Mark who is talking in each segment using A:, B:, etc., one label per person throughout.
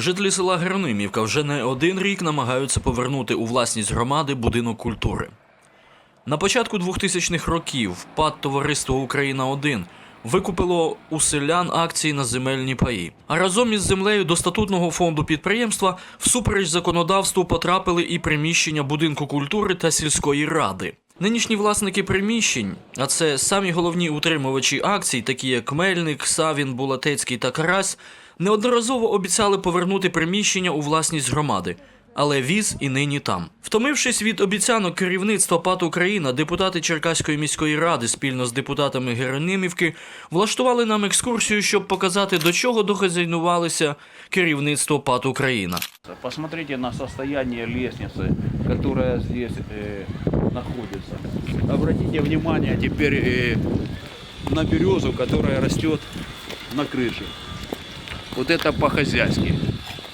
A: Жителі села Геронимівка вже не один рік намагаються повернути у власність громади будинок культури. На початку 2000-х років ПАД Товариство Україна 1 викупило у селян акції на земельні паї. А разом із землею до статутного фонду підприємства всупереч законодавству потрапили і приміщення будинку культури та сільської ради. Нинішні власники приміщень, а це самі головні утримувачі акцій, такі як Мельник, Савін, Булатецький та Карась, неодноразово обіцяли повернути приміщення у власність громади. Але віз і нині там. Втомившись від обіцянок керівництва ПАТ Україна, депутати Черкаської міської ради спільно з депутатами Геронимівки влаштували нам екскурсію, щоб показати, до чого дохазяйнувалися керівництво ПАТ Україна.
B: Посмотрите на состояние лестницы, которая здесь э, находится. Обратите внимание теперь э, на березу, которая растет на крыше. Вот это по-хозяйски.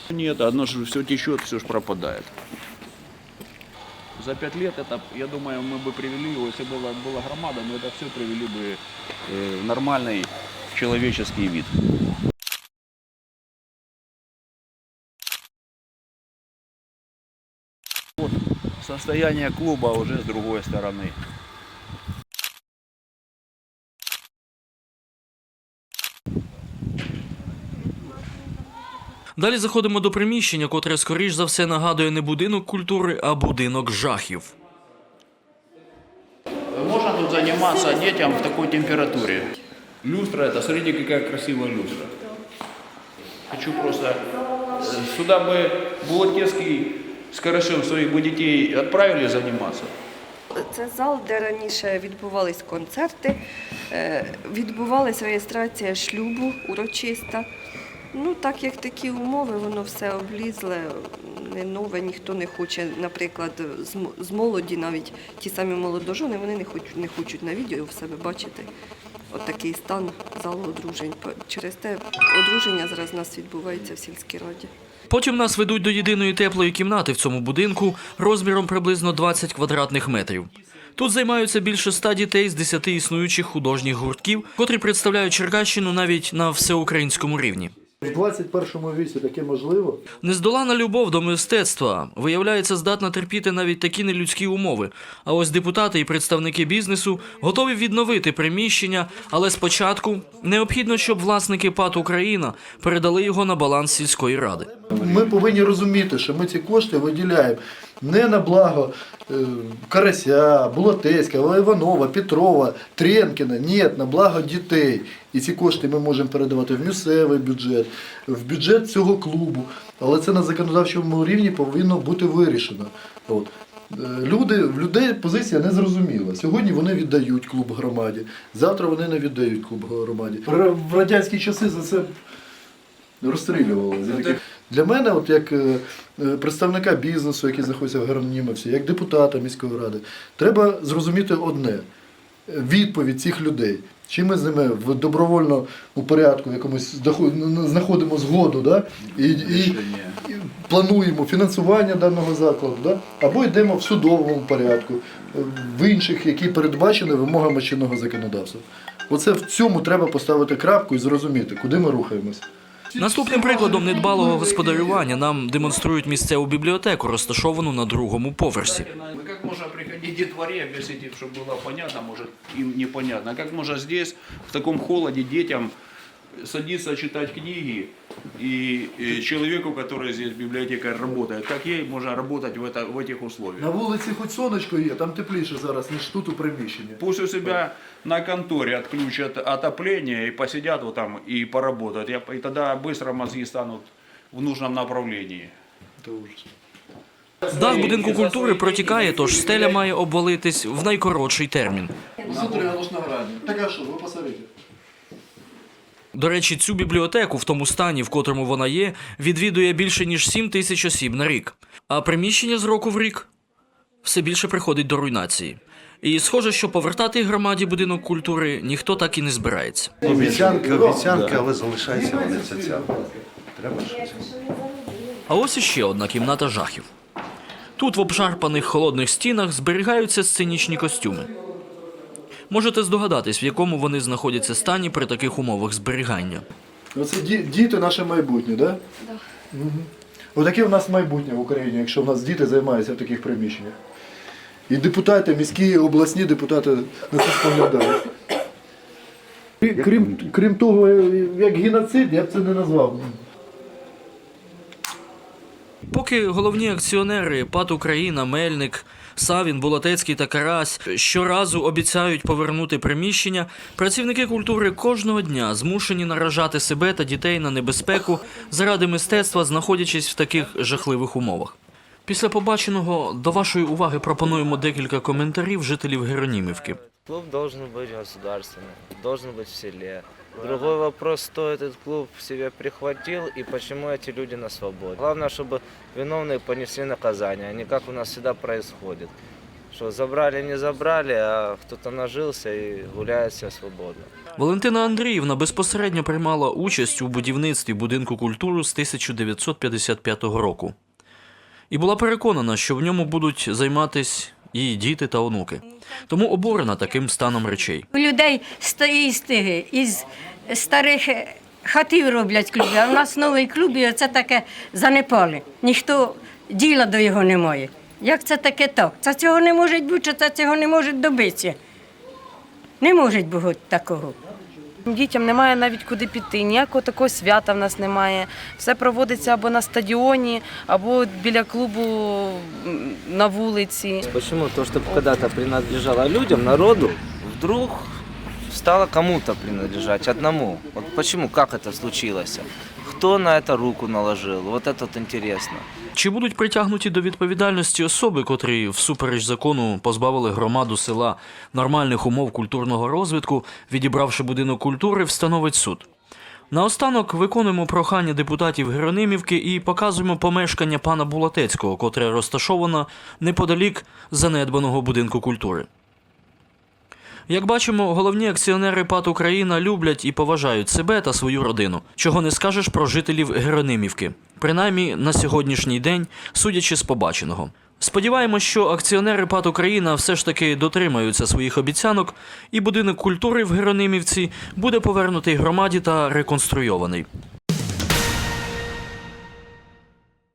B: Нет, оно же все течет, все же пропадает. За пять лет это, я думаю, мы бы привели его, если была, была громада, мы это все привели бы э, в нормальный человеческий вид. Состояние клуба уже с другой стороны.
A: Далі заходимо до приміщення, котре скоріш за все нагадує не будинок культури, а будинок жахів.
B: Можно тут заниматься детям в такой температуре. Люстра это, смотрите, какая красивая люстра. Хочу просто... э, Сюда бы Булатецкий с Карашем своих бы детей отправили заниматься.
C: Це зал, де раніше відбувались концерти, е, відбувалася реєстрація шлюбу урочиста. Ну, так як такі умови, воно все облізле, не нове, ніхто не хоче, наприклад, з молоді, навіть ті самі молодожони, вони не хочуть, не хочуть на відео в себе бачити. От стан залу одружень. Через те одруження зараз у нас відбувається в сільській раді.
A: Потім нас ведуть до єдиної теплої кімнати в цьому будинку розміром приблизно 20 квадратних метрів. Тут займаються більше ста дітей з 10 існуючих художніх гуртків, котрі представляють Черкащину навіть на всеукраїнському рівні.
D: В 21 віці таке можливо.
A: Нездолана любов до мистецтва виявляється здатна терпіти навіть такі нелюдські умови. А ось депутати і представники бізнесу готові відновити приміщення, але спочатку необхідно, щоб власники ПАТ Україна передали його на баланс сільської ради.
D: Ми повинні розуміти, що ми ці кошти виділяємо не на благо е, Карася, Булатецька, Іванова, Петрова, Тренкіна, ні, на благо дітей. І ці кошти ми можемо передавати в місцевий бюджет, в бюджет цього клубу. Але це на законодавчому рівні повинно бути вирішено. От. Е, Люди, в людей позиція не зрозуміла. Сьогодні вони віддають клуб громаді, завтра вони не віддають клуб громаді. В радянські часи за це розстрілювали. Для мене, от як е, е, представника бізнесу, який знаходиться в Геронімовці, як депутата міської ради, треба зрозуміти одне: відповідь цих людей. Чи ми з ними в добровольному порядку якомусь знаходимо згоду, да? і, і, і плануємо фінансування даного закладу, да? або йдемо в судовому порядку, е, в інших, які передбачені вимогами чинного законодавства. Оце в цьому треба поставити крапку і зрозуміти, куди ми рухаємось.
A: Наступним прикладом недбалого господарювання нам демонструють місцеву бібліотеку, розташовану на другому поверсі.
B: Как можно приходить детворе, объяснить, чтобы было понятно, может им непонятно. Как можно здесь, в таком холоде, детям садиться читать книги и, и человеку, который здесь библиотекарь работает, как ей можно работать в, это, в этих условиях?
D: На вулиці хоч сонечко є, там тепліше зараз, ніж тут у приміщенні.
B: Пусть у себя на конторе отключат отопление и посидят вот там и поработают. Я- И тогда быстро мозги станут в нужном направлении.
D: Це ужас.
A: Дах будинку культури протікає, тож стеля має обвалитись в найкоротший термін.
D: Смотри, оно ж на грані. Так а що, ви посмотрите.
A: До речі, цю бібліотеку в тому стані, в котрому вона є, відвідує більше ніж 7 тисяч осіб на рік. А приміщення з року в рік все більше приходить до руйнації. І схоже, що повертати громаді будинок культури ніхто так і не збирається.
E: Обіцянки, обіцянки, але залишається вони ця. Треба щось.
A: А ось іще одна кімната жахів. Тут в обшарпаних холодних стінах зберігаються сценічні костюми. Можете здогадатись, в якому вони знаходяться стані при таких умовах зберігання.
D: Оце діти наше майбутнє, так? Да?
C: Да.
D: Угу. Отаке в нас майбутнє в Україні, якщо в нас діти займаються в таких приміщеннях. І депутати, міські, обласні депутати на це споглядають. Крім, крім того, як геноцид, я б це не назвав.
A: Поки головні акціонери ПАТ Україна, Мельник, Савін, Болотецький та Карась щоразу обіцяють повернути приміщення, працівники культури кожного дня змушені наражати себе та дітей на небезпеку заради мистецтва, знаходячись в таких жахливих умовах. Після побаченого до вашої уваги пропонуємо декілька коментарів жителів Геронімівки.
F: Клуб должен быть государственным, должен быть в селе. Другой вопрос, кто этот клуб в себе прихватил и почему эти люди на свободе. Главное, чтобы виновные понесли наказание, а не как у нас всегда происходит. Что забрали, не забрали, а кто-то нажился и гуляет себе свободно.
A: Валентина Андріївна безпосередньо приймала участь у будівництві будинку культури з 1955 року і була переконана, що в ньому будуть займатися її діти та онуки. Тому обурена таким станом речей.
G: У людей стиги, із старих хатів роблять клуби, а в нас новий клуб, і це таке занепали. Ніхто діла до його не має. Як це таке так? Це цього не може бути, це цього не може добитися. Не може бути такого.
H: Дітям немає навіть куди піти, ніякого такого свята в нас немає. Все проводиться або на стадіоні, або біля клубу м, на вулиці.
F: Почему? То, что когда-то принадлежало людям, народу, вдруг стало кому-то принадлежать, одному. Вот почему, как это случилось? Кто на это руку наложил? Вот это вот интересно.
A: Чи будуть притягнуті до відповідальності особи, котрі всупереч закону позбавили громаду села нормальних умов культурного розвитку, відібравши будинок культури, встановить суд. Наостанок виконуємо прохання депутатів Геронимівки і показуємо помешкання пана Булатецького, котре розташовано неподалік занедбаного будинку культури. Як бачимо, головні акціонери ПАТ Україна люблять і поважають себе та свою родину, чого не скажеш про жителів Геронимівки, принаймні на сьогоднішній день, судячи з побаченого. Сподіваємось, що акціонери ПАТ Україна все ж таки дотримаються своїх обіцянок, і будинок культури в Геронимівці буде повернутий громаді та реконструйований.